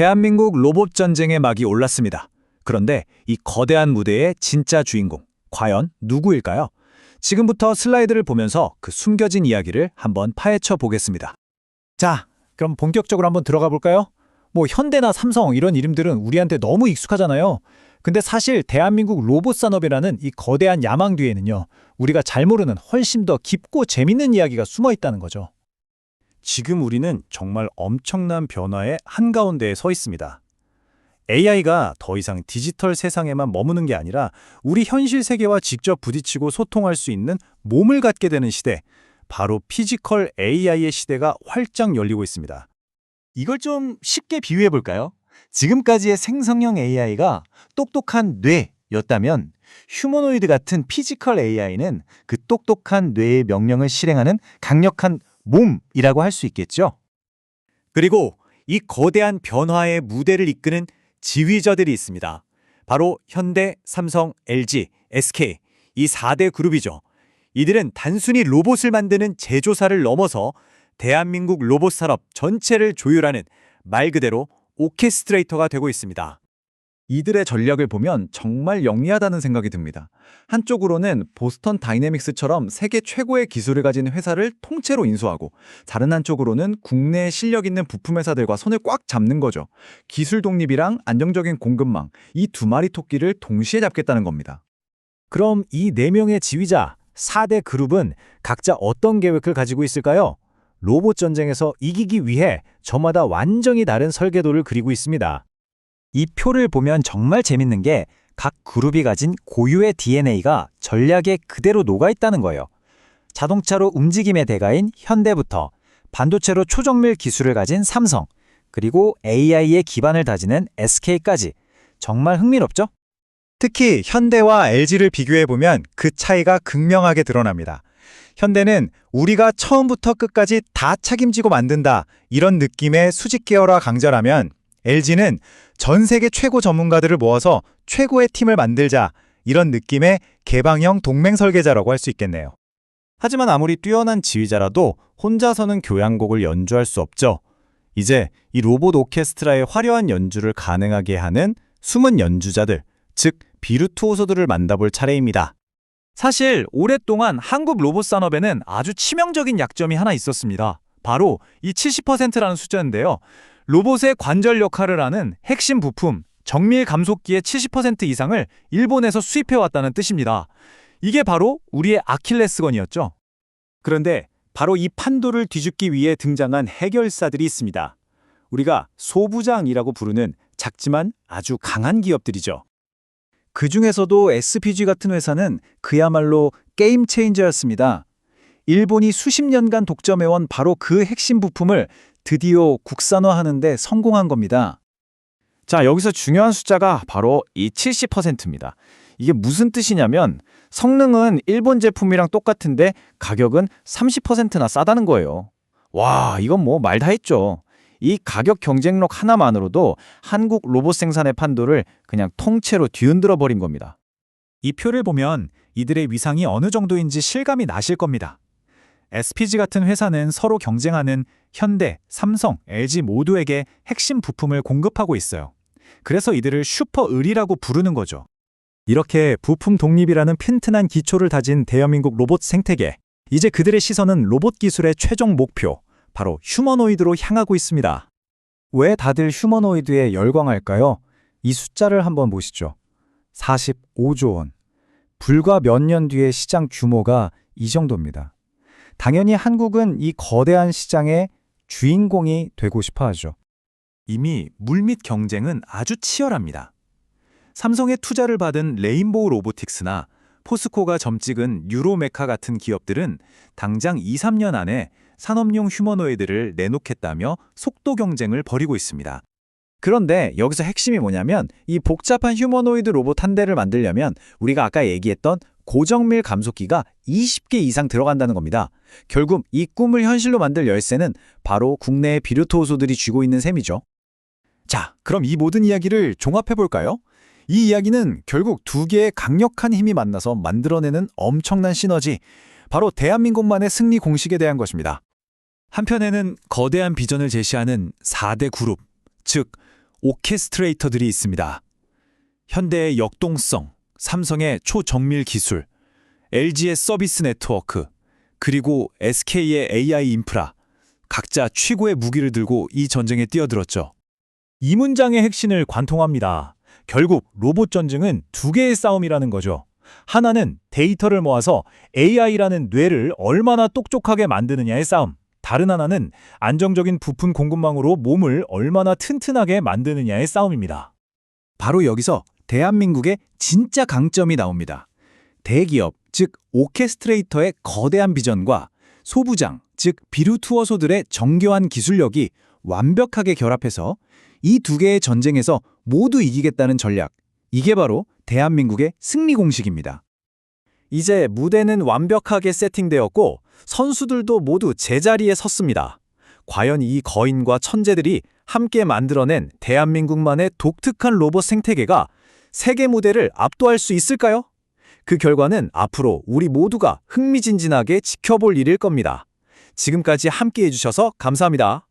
대한민국 로봇 전쟁의 막이 올랐습니다. 그런데 이 거대한 무대의 진짜 주인공, 과연 누구일까요? 지금부터 슬라이드를 보면서 그 숨겨진 이야기를 한번 파헤쳐 보겠습니다. 자, 그럼 본격적으로 한번 들어가 볼까요? 뭐 현대나 삼성 이런 이름들은 우리한테 너무 익숙하잖아요. 근데 사실 대한민국 로봇 산업이라는 이 거대한 야망 뒤에는요. 우리가 잘 모르는 훨씬 더 깊고 재밌는 이야기가 숨어 있다는 거죠. 지금 우리는 정말 엄청난 변화의 한가운데에 서 있습니다. AI가 더 이상 디지털 세상에만 머무는 게 아니라 우리 현실 세계와 직접 부딪히고 소통할 수 있는 몸을 갖게 되는 시대, 바로 피지컬 AI의 시대가 활짝 열리고 있습니다. 이걸 좀 쉽게 비유해 볼까요? 지금까지의 생성형 AI가 똑똑한 뇌였다면 휴머노이드 같은 피지컬 AI는 그 똑똑한 뇌의 명령을 실행하는 강력한 몸이라고 할 수 있겠죠. 그리고 이 거대한 변화의 무대를 이끄는 지휘자들이 있습니다. 바로 현대, 삼성, LG, SK 이 4대 그룹이죠. 이들은 단순히 로봇을 만드는 제조사를 넘어서 대한민국 로봇 산업 전체를 조율하는 말 그대로 오케스트레이터가 되고 있습니다. 이들의 전략을 보면 정말 영리하다는 생각이 듭니다. 한쪽으로는 보스턴 다이내믹스처럼 세계 최고의 기술을 가진 회사를 통째로 인수하고 다른 한쪽으로는 국내에 실력 있는 부품 회사들과 손을 꽉 잡는 거죠. 기술 독립이랑 안정적인 공급망, 이 두 마리 토끼를 동시에 잡겠다는 겁니다. 그럼 이네 명의 지휘자, 4대 그룹은 각자 어떤 계획을 가지고 있을까요? 로봇 전쟁에서 이기기 위해 저마다 완전히 다른 설계도를 그리고 있습니다. 이 표를 보면 정말 재밌는 게 각 그룹이 가진 고유의 DNA가 전략에 그대로 녹아 있다는 거예요. 자동차로 움직임의 대가인 현대부터 반도체로 초정밀 기술을 가진 삼성, 그리고 AI의 기반을 다지는 SK까지 정말 흥미롭죠? 특히 현대와 LG를 비교해 보면 그 차이가 극명하게 드러납니다. 현대는 우리가 처음부터 끝까지 다 책임지고 만든다 이런 느낌의 수직 계열화 강자라면 LG는 전 세계 최고 전문가들을 모아서 최고의 팀을 만들자 이런 느낌의 개방형 동맹 설계자라고 할 수 있겠네요. 하지만 아무리 뛰어난 지휘자라도 혼자서는 교향곡을 연주할 수 없죠. 이제 이 로봇 오케스트라의 화려한 연주를 가능하게 하는 숨은 연주자들, 즉 비루투오소들을 만나볼 차례입니다. 사실 오랫동안 한국 로봇 산업에는 아주 치명적인 약점이 하나 있었습니다. 바로 이 70%라는 숫자인데요. 로봇의 관절 역할을 하는 핵심 부품, 정밀 감속기의 70% 이상을 일본에서 수입해왔다는 뜻입니다. 이게 바로 우리의 아킬레스건이었죠. 그런데 바로 이 판도를 뒤집기 위해 등장한 해결사들이 있습니다. 우리가 소부장이라고 부르는 작지만 아주 강한 기업들이죠. 그 중에서도 SPG 같은 회사는 그야말로 게임 체인저였습니다. 일본이 수십 년간 독점해온 바로 그 핵심 부품을 드디어 국산화하는데 성공한 겁니다. 자, 여기서 중요한 숫자가 바로 이 70%입니다. 이게 무슨 뜻이냐면 성능은 일본 제품이랑 똑같은데 가격은 30%나 싸다는 거예요. 와, 이건 뭐 말 다 했죠. 이 가격 경쟁력 하나만으로도 한국 로봇 생산의 판도를 그냥 통째로 뒤흔들어 버린 겁니다. 이 표를 보면 이들의 위상이 어느 정도인지 실감이 나실 겁니다. SPG 같은 회사는 서로 경쟁하는 현대, 삼성, LG 모두에게 핵심 부품을 공급하고 있어요. 그래서 이들을 슈퍼 을이라고 부르는 거죠. 이렇게 부품 독립이라는 튼튼한 기초를 다진 대한민국 로봇 생태계. 이제 그들의 시선은 로봇 기술의 최종 목표, 바로 휴머노이드로 향하고 있습니다. 왜 다들 휴머노이드에 열광할까요? 이 숫자를 한번 보시죠. 45조 원. 불과 몇 년 뒤의 시장 규모가 이 정도입니다. 당연히 한국은 이 거대한 시장의 주인공이 되고 싶어 하죠. 이미 물밑 경쟁은 아주 치열합니다. 삼성의 투자를 받은 레인보우 로보틱스나 포스코가 점찍은 유로메카 같은 기업들은 당장 2, 3년 안에 산업용 휴머노이드를 내놓겠다며 속도 경쟁을 벌이고 있습니다. 그런데 여기서 핵심이 뭐냐면 이 복잡한 휴머노이드 로봇 한 대를 만들려면 우리가 아까 얘기했던 고정밀 감속기가 20개 이상 들어간다는 겁니다. 결국 이 꿈을 현실로 만들 열쇠는 바로 국내의 비루토소들이 쥐고 있는 셈이죠. 자, 그럼 이 모든 이야기를 종합해 볼까요? 이 이야기는 결국 두 개의 강력한 힘이 만나서 만들어내는 엄청난 시너지, 바로 대한민국만의 승리 공식에 대한 것입니다. 한편에는 거대한 비전을 제시하는 4대 그룹, 즉 오케스트레이터들이 있습니다. 현대의 역동성, 삼성의 초정밀 기술, LG의 서비스 네트워크, 그리고 SK의 AI 인프라, 각자 최고의 무기를 들고 이 전쟁에 뛰어들었죠. 이 문장의 핵심을 관통합니다. 결국 로봇 전쟁은 두 개의 싸움이라는 거죠. 하나는 데이터를 모아서 AI라는 뇌를 얼마나 똑똑하게 만드느냐의 싸움. 다른 하나는 안정적인 부품 공급망으로 몸을 얼마나 튼튼하게 만드느냐의 싸움입니다. 바로 여기서 대한민국의 진짜 강점이 나옵니다. 대기업, 즉 오케스트레이터의 거대한 비전과 소부장, 즉 비루투어소들의 정교한 기술력이 완벽하게 결합해서 이 두 개의 전쟁에서 모두 이기겠다는 전략. 이게 바로 대한민국의 승리 공식입니다. 이제 무대는 완벽하게 세팅되었고 선수들도 모두 제자리에 섰습니다. 과연 이 거인과 천재들이 함께 만들어낸 대한민국만의 독특한 로봇 생태계가 세계 무대를 압도할 수 있을까요? 그 결과는 앞으로 우리 모두가 흥미진진하게 지켜볼 일일 겁니다. 지금까지 함께 해주셔서 감사합니다.